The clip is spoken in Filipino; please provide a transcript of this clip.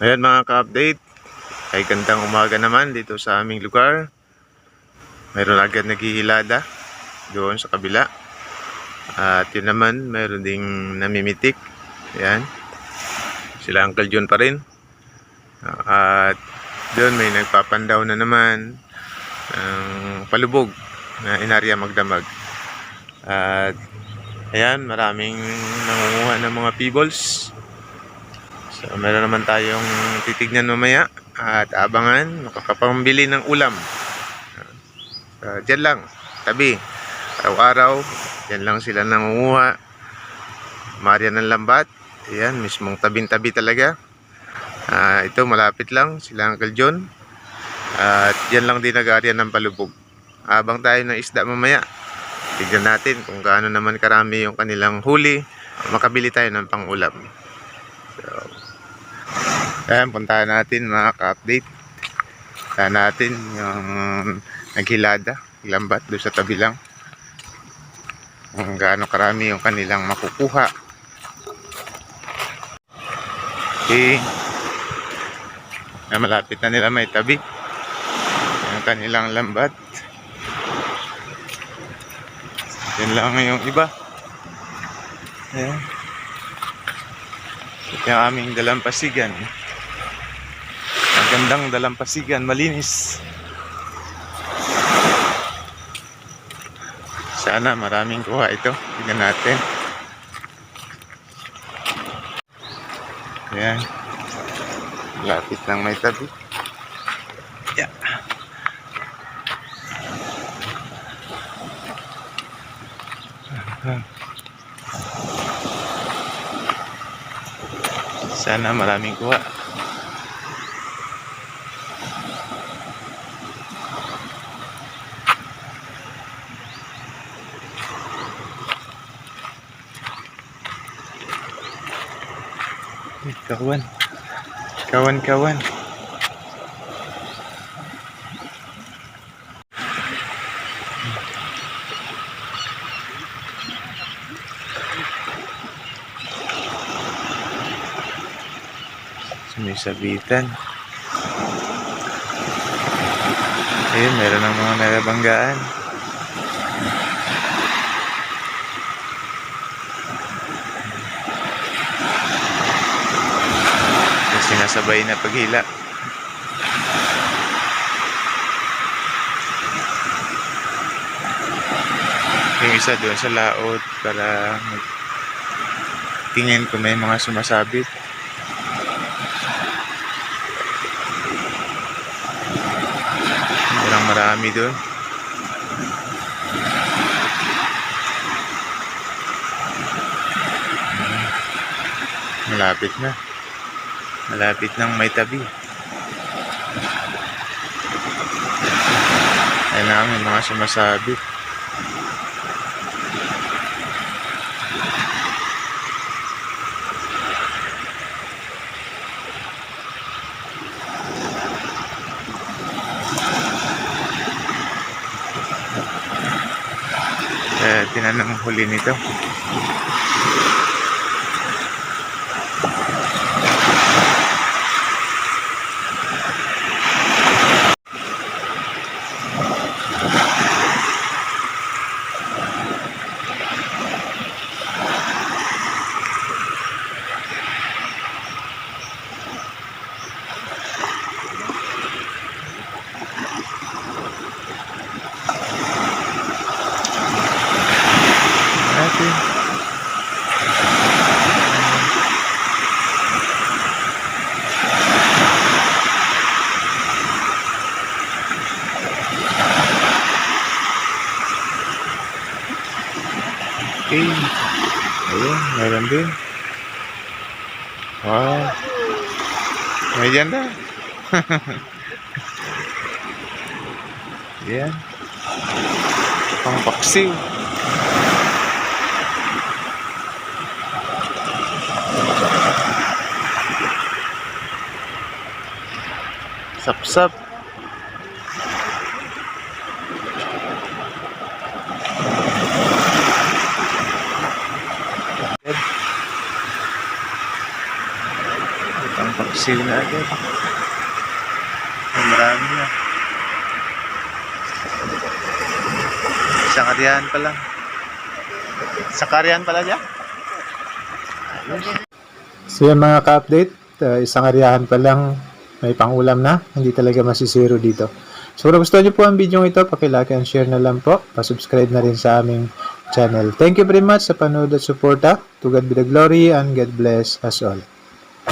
Ayan mga ka-update. Ay gandang umaga naman dito sa aming lugar. Mayroon agad naghihilada doon sa kabila. At yun naman, mayroon ding namimitik. Ayan. Sila Uncle John pa rin. At doon may nagpapandaw na naman ng palubog na inarya magdamag. At ayan, maraming nangunguha ng mga peebles. So, meron naman tayong titignan mamaya at abangan, makakapambili ng ulam. Uh, diyan lang, tabi. Araw-araw, diyan lang sila nangunguha. Maria ng Lambat, ayan, mismong tabing-tabi talaga. Ah, ito, malapit lang, sila Uncle John. At diyan lang din nag-aarya ng palubog. Abang tayo ng isda mamaya. Tignan natin kung gaano naman karami yung kanilang huli. Makabili tayo ng pang-ulam. Ayan, puntahan natin mga ka-update. Puntahan natin yung naghilada, lambat doon sa tabi lang. Kung gaano karami yung kanilang makukuha. Okay. Na malapit na nila may tabi. Yung kanilang lambat. Yan lang yung iba. Ayan. Ito yung aming dalampasigan. Magandang dalampasigan, malinis. Sana maraming kuha ito. Tignan natin. Ayan. Lapit lang may tabi. Yeah. Sana maraming kuha. Uy, Kawan. Kawan-kawan. Sumisabitan. Ayun, meron ng mga narabanggaan. Sinasabay na paghila. Yung isa doon sa laot para tingin ko may mga sumasabit. Walang marami doon. Malapit na. Malapit nang may tabi. Ayun na may mga sumasabit. Eh, tinanong huli nito. Natin. Okay. Ayun, meron din. Wow. May ganda. Yan. Pang paksiw. Sap-sap. Pang paksiw. Siw na agad. Marami na. Isang karyahan pa lang. Isang karyahan pala dyan? So yan mga ka-update, uh, isang aryahan pa lang may pangulam na, hindi talaga masisiro dito. So kung gusto niyo po ang video ito, pakilike and share na lang po. Pasubscribe na rin sa aming channel. Thank you very much sa panood at suporta. To God be the glory and God bless us all.